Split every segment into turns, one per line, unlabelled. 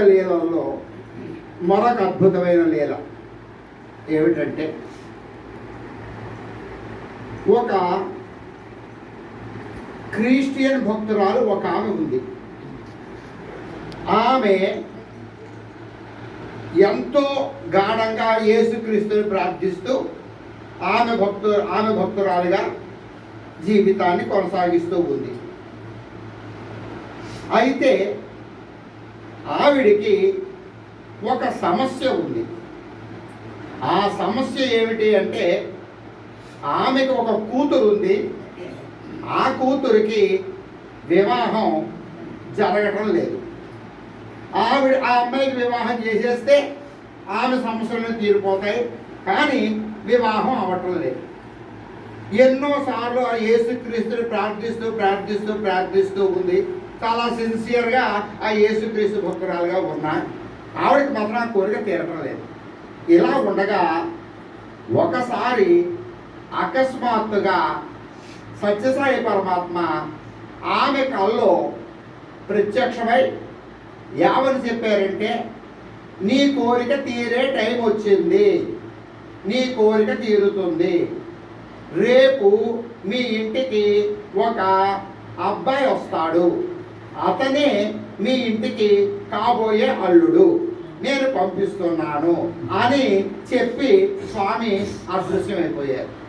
స్వామి మరొక అద్భుతమైన లీల ఏమిటంటే ఒక క్రిస్టియన్ భక్తురాలు ఒక ఆమె ఉంది. ఆమె ఎంతో గాఢంగా యేసుక్రీస్తుని ప్రార్థిస్తూ ఆమె భక్తు ఆమె భక్తురాలుగా జీవితాన్ని కొనసాగిస్తూ ఉంది. అయితే ఆవిడికి ఒక సమస్య ఉంది. ఆ సమస్య ఏమిటి అంటే ఆమెకు ఒక కూతురు ఉంది ఆ కూతురికి వివాహం జరగటం లేదు. ఆవిడ ఆ అమ్మాయికి వివాహం చేసేస్తే ఆమె సమస్యలను తీరిపోతాయి. కానీ వివాహం అవ్వటం లేదు. ఎన్నోసార్లు ఆ యేసుక్రీస్తుని ప్రార్థిస్తూ ప్రార్థిస్తూ ప్రార్థిస్తూ ఉంది. చాలా సిన్సియర్గా ఆ యేసుక్రీస్తు భక్తురాలుగా ఉన్నా ఆవిడకి మాత్రం ఆ కోరిక తీరటం లేదు ఇలా ఉండగా ఒకసారి అకస్మాత్తుగా సత్యసాయి పరమాత్మ ఆమె కల్లో ప్రత్యక్షమై ఏమని చెప్పారంటే నీ కోరిక తీరే టైం వచ్చింది. నీ కోరిక తీరుతుంది. రేపు మీ ఇంటికి ఒక అబ్బాయి వస్తాడు. అతనే మీ ఇంటికి కాబోయే అల్లుడు. నేను పంపిస్తున్నాను అని చెప్పి స్వామి అదృశ్యమైపోయారు.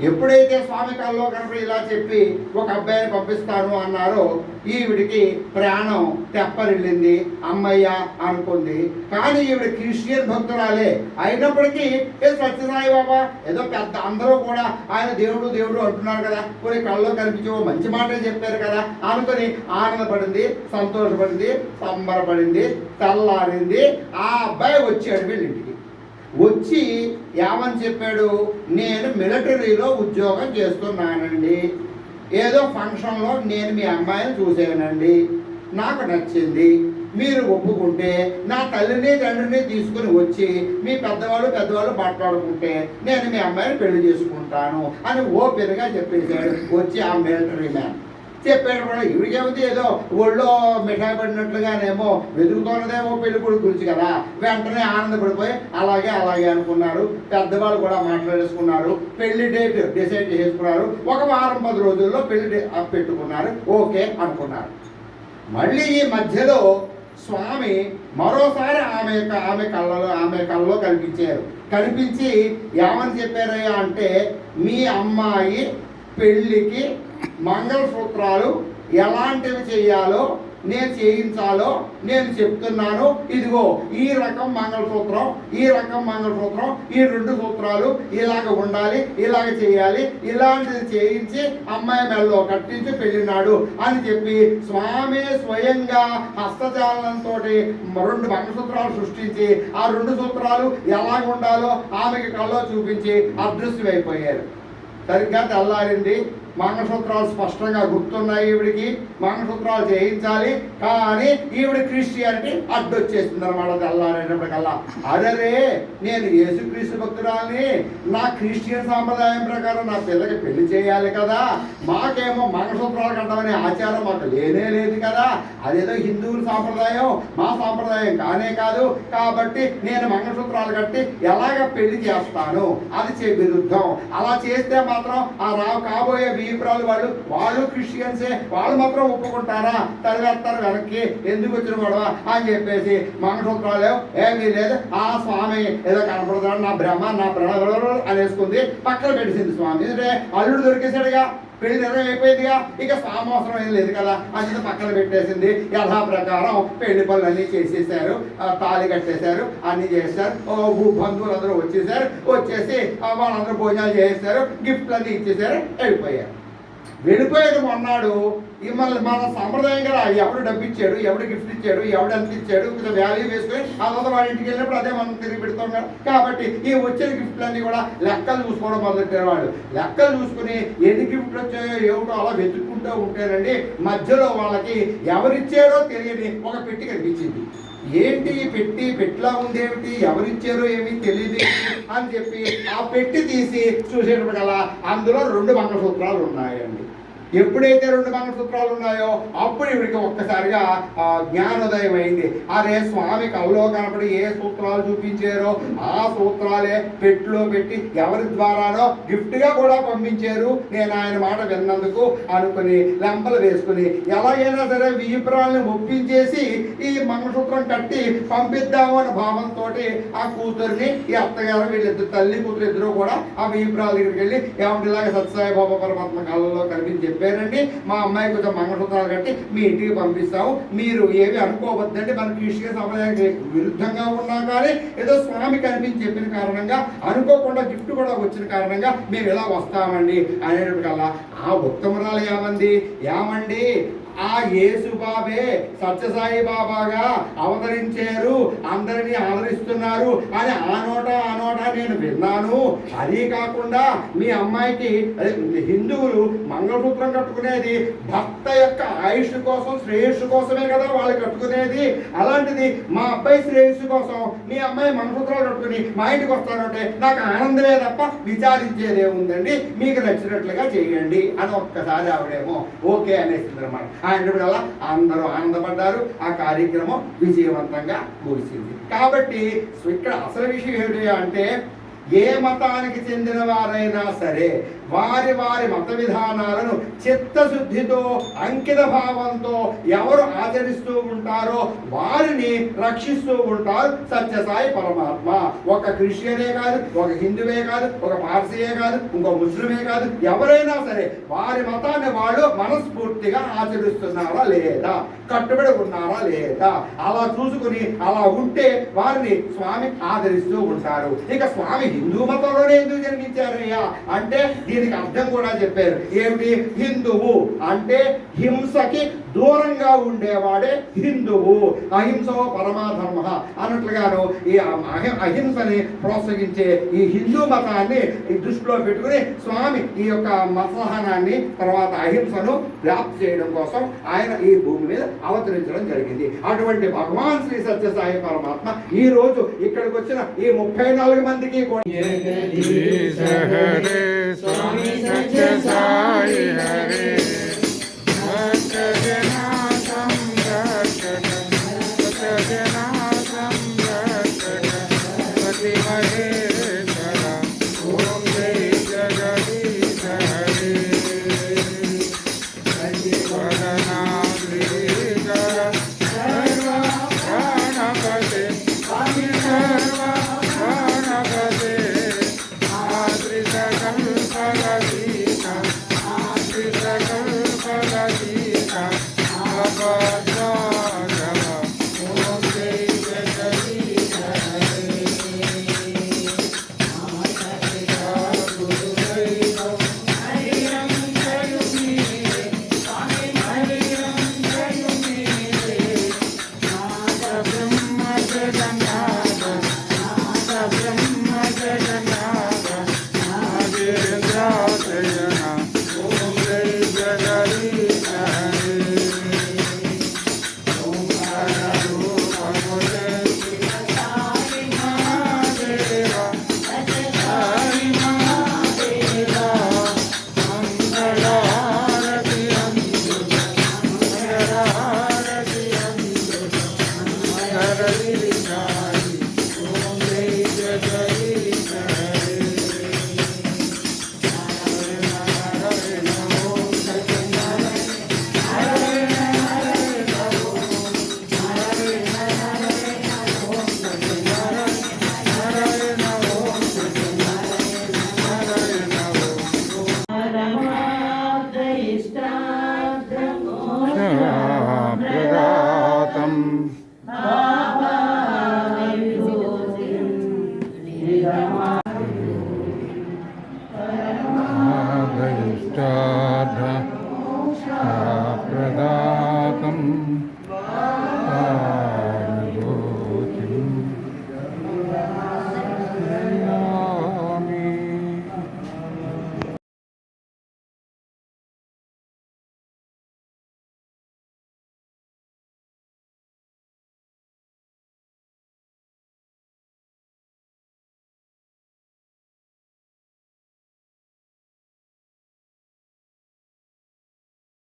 ఎప్పుడైతే స్వామి కల్లో కనుక ఇలా చెప్పి ఒక అబ్బాయిని పంపిస్తాను అన్నారో ఈవిడికి ప్రాణం తెప్పరిల్లింది అమ్మయ్య అనుకుంది. కానీ ఈవిడ క్రిస్టియన్ భక్తురాలే. అయినప్పటికీ ఏ సత్యసాయి బాబా ఏదో పెద్ద అందరూ కూడా ఆయన దేవుడు దేవుడు అంటున్నారు కదా. కొన్ని కళ్ళలో కనిపించి మంచి మాటలు చెప్పారు కదా. అనుకుని ఆనందపడింది సంతోషపడింది సంబరపడింది తెల్లారింది. ఆ అబ్బాయి వచ్చాడు వీళ్ళింటికి. వచ్చి ఏమని చెప్పాడు? నేను మిలిటరీలో ఉద్యోగం చేస్తున్నానండి. ఏదో ఫంక్షన్లో నేను మీ అమ్మాయిని చూసానండి నాకు నచ్చింది. మీరు ఒప్పుకుంటే నా తల్లిని తండ్రిని తీసుకుని వచ్చి మీ పెద్దవాళ్ళు పెద్దవాళ్ళు మాట్లాడుకుంటే నేను మీ అమ్మాయిని పెళ్ళి చేసుకుంటాను అని ఓపెన్గా చెప్పేశాడు. వచ్చి ఆ మిలిటరీ మ్యాన్. చెప్పాడు కూడా ఇవిడికేముంది ఏదో ఒళ్ళో మిఠాయి పడినట్లుగానేమో వెతుకుతున్నదేమో పెళ్ళి కొడుకు గురించి కదా. వెంటనే ఆనందపడిపోయి అలాగే అలాగే అనుకున్నారు. పెద్దవాళ్ళు కూడా మాట్లాడేసుకున్నారు. పెళ్ళి డేట్ డిసైడ్ చేసుకున్నారు. ఒక వారం పది రోజుల్లో పెళ్ళి పెట్టుకున్నారు. ఓకే అనుకున్నారు. మళ్ళీ ఈ మధ్యలో స్వామి మరోసారి ఆమె యొక్క ఆమె కళ్ళలో ఆమె కళ్ళలో కనిపించారు. కనిపించి ఏమని చెప్పారయ్యా అంటే మీ అమ్మాయి పెళ్ళికి మంగళసూత్రాలు ఎలాంటివి చేయాలో నేను చేయించాలో నేను చెప్తున్నాను. ఇదిగో ఈ రకం మంగళసూత్రం ఈ రకం మంగళసూత్రం ఈ రెండు సూత్రాలు ఇలాగ ఉండాలి ఇలాగ చేయాలి ఇలాంటిది చేయించి అమ్మాయి మెల్లో కట్టించి పెళ్ళినాడు అని చెప్పి స్వామి స్వయంగా హస్తజాలంతో రెండు మంగళసూత్రాలు సృష్టించి ఆ రెండు సూత్రాలు ఎలాగ ఉండాలో ఆమెకి కళ్ళలో చూపించి అదృశ్యమైపోయారు. సరిగ్గా తెల్లారింది. మంగళసూత్రాలు స్పష్టంగా గుర్తున్నాయి ఈవిడికి. మంగళసూత్రాలు చేయించాలి. కానీ ఈవిడ క్రిస్టియానిటీ అడ్డొచ్చేస్తుంది అనమాట తెల్లారేటప్పటికల్లా. అదరే నేను యేసుక్రీస్తు భక్తురాల్ని నా క్రిస్టియన్ సాంప్రదాయం ప్రకారం నా పిల్లకి పెళ్ళి చేయాలి కదా. మాకేమో మంగళసూత్రాలు కట్టమనే ఆచారం మాకు లేనే లేదు కదా. అదేదో హిందువుల సాంప్రదాయం మా సాంప్రదాయం కానే కాదు. కాబట్టి నేను మంగళసూత్రాలు కట్టి ఎలాగ పెళ్ళి చేస్తాను? అది చే విరుద్ధం అలా చేస్తే మాత్రం ఆ రావు కాబోయే ఈబ్రాలు వాళ్ళు వాళ్ళు క్రిస్టియన్సే వాళ్ళు మాత్రం ఒప్పుకుంటారా? తరివేస్తారు వెనక్కి. ఎందుకు వచ్చిన గొడవ? అని చెప్పేసి మంగళసూత్రాలు ఏమీ లేదు. ఆ స్వామి ఏదో కనపడతాడు నా బ్రహ్మ నా ప్రణవ అనేసుకుంది. పక్కన పెట్టేసింది స్వామి. ఎందుకంటే అల్లుడు దొరికేశాడుగా. పెళ్ళి నిర్ణయం అయిపోయిందిగా. ఇక స్వామి అవసరం ఏం లేదు కదా. అది పక్కన పెట్టేసింది. యథా ప్రకారం పెళ్ళి పనులు అన్నీ చేసేసారు తాళి కట్టేశారు. అన్ని చేశారు ఓ భూ బంధువులు అందరూ వచ్చేసారు. వచ్చేసి వాళ్ళందరూ భోజనాలు చేసేసారు. గిఫ్ట్లు అన్నీ ఇచ్చేసారు. వెళ్ళిపోయారు వెళ్ళిపోయాడు మొన్నాడు. ఈ మన మన కదా ఎవడు డబ్బు ఇచ్చాడు ఎవడు గిఫ్ట్ ఇచ్చాడు ఎవడు ఎంత ఇచ్చాడు కొంచెం వాల్యూ వేసుకొని అదంతా వాడి ఇంటికి వెళ్ళినప్పుడు అదే మనం తిరిగి పెడుతున్నాం కాబట్టి ఈ వచ్చిన గిఫ్ట్లన్నీ కూడా లెక్కలు చూసుకోవడం మొదలెట్టారు వాడు లెక్కలు చూసుకుని ఎన్ని గిఫ్ట్లు వచ్చాయో ఏమిటో అలా వెతుక్కుంటూ ఉంటారండి మధ్యలో వాళ్ళకి ఎవరిచ్చారో తెలియని ఒక పెట్టి కనిపించింది. ఏంటి పెట్టి పెట్టిలా ఉందేమిటి? ఎవరిచ్చారో ఏమీ తెలియదు అని చెప్పి ఆ పెట్టి తీసి చూసేటప్పటికల్లా అందులో రెండు మంగళసూత్రాలు ఉన్నాయండి ఎప్పుడైతే రెండు మంగళసూత్రాలు ఉన్నాయో అప్పుడు ఇవిడికి ఒక్కసారిగా ఆ, జ్ఞానోదయం అయింది అరే స్వామి కవులో కనపడి ఏ సూత్రాలు చూపించారో ఆ సూత్రాలే పెట్టులో పెట్టి ఎవరి ద్వారానో గిఫ్ట్గా కూడా పంపించారు. నేను ఆయన మాట విన్నందుకు అనుకుని లెంపలు వేసుకుని ఎలాగైనా సరే వియ్యపురాలను ఒప్పించేసి ఈ మంగళసూత్రం కట్టి పంపిద్దాము అనే భావంతో ఆ కూతుర్ని ఈ అత్తగారు వీళ్ళిద్దరు తల్లి కూతురు ఇద్దరు కూడా ఆ వియ్యపురాల దగ్గరికి వెళ్ళి ఏమంటే ఇలాగ సత్యసాయి బాబా పరమాత్మ కాలంలో కనిపించి చెప్పారండి. మా అమ్మాయి కొంచెం మంగళసూత్రాలు కట్టి మీ ఇంటికి పంపిస్తాము. మీరు ఏమి అనుకోవద్దంటే మన క్రిస్టియన్ సంప్రదాయానికి విరుద్ధంగా ఉన్నా కానీ ఏదో స్వామి కనిపించి చెప్పిన కారణంగా అనుకోకుండా గిఫ్ట్ కూడా వచ్చిన కారణంగా మేము ఇలా వస్తామండి అనేటప్పటికల్లా ఆ ఉత్తమరాలు ఏమంది ఏమండి? ఆ యేసు బాబే సత్యసాయి బాబాగా అవతరించారు. అందరినీ ఆదరిస్తున్నారు. అని ఆ నోట ఆ నోట నేను విన్నాను. అది కాకుండా మీ అమ్మాయికి హిందువులు మంగళసూత్రం కట్టుకునేది భర్త యొక్క ఆయుష్ కోసం శ్రేయస్సు కోసమే కదా వాళ్ళు కట్టుకునేది. అలాంటిది మా అబ్బాయి శ్రేయస్సు కోసం మీ అమ్మాయి మంగళసూత్రాలు కట్టుకుని మా ఇంటికి వస్తారంటే నాకు ఆనందమే తప్ప విచారించేది ఉందండి. మీకు నచ్చినట్లుగా చేయండి. అని ఒక్కసారి ఆవిడేమో ఓకే అనేసింది అనమాట ఆయన వల్ల అందరూ ఆనందపడ్డారు. ఆ కార్యక్రమం విజయవంతంగా ముగిసింది. కాబట్టి ఇక్కడ అసలు విషయం ఏమిటి అంటే ఏ మతానికి చెందిన వారైనా సరే వారి వారి మత విధానాలను చిత్తశుద్ధితో అంకిత భావంతో ఎవరు ఆచరిస్తూ ఉంటారో వారిని రక్షిస్తూ ఉంటారు సత్యసాయి పరమాత్మ. ఒక క్రిస్టియనే కాదు ఒక హిందువే కాదు ఒక పార్సీయే కాదు ఇంకో ముస్లిమే కాదు ఎవరైనా సరే వారి మతాన్ని వాళ్ళు మనస్ఫూర్తిగా ఆచరిస్తున్నారా లేదా? కట్టుబడి ఉన్నారా లేదా? అలా చూసుకుని అలా ఉంటే వారిని స్వామి ఆదరిస్తూ ఉంటారు. ఇక స్వామి హిందూ మతంలోనే ఎందుకు జన్మించారయ్యా? అంటే దీనికి అర్థం కూడా చెప్పారు. ఏమిటి? హిందువు. అంటే హింసకి దూరంగా ఉండేవాడే హిందువు అహింస పరమాధర్మ అన్నట్లుగాను ఈ అహింసని ప్రోత్సహించే ఈ హిందూ మతాన్ని ఈ దృష్టిలో పెట్టుకుని స్వామి ఈ యొక్క మతసహనాన్ని తర్వాత అహింసను వ్యాప్తి చేయడం కోసం ఆయన ఈ భూమి మీద అవతరించడం జరిగింది అటువంటి భగవాన్ శ్రీ సత్యసాయి పరమాత్మ ఈ రోజు ఇక్కడికి వచ్చిన ఈ ముప్పై నాలుగు మందికి కూడా
స్వామి సత్య సాయి హరే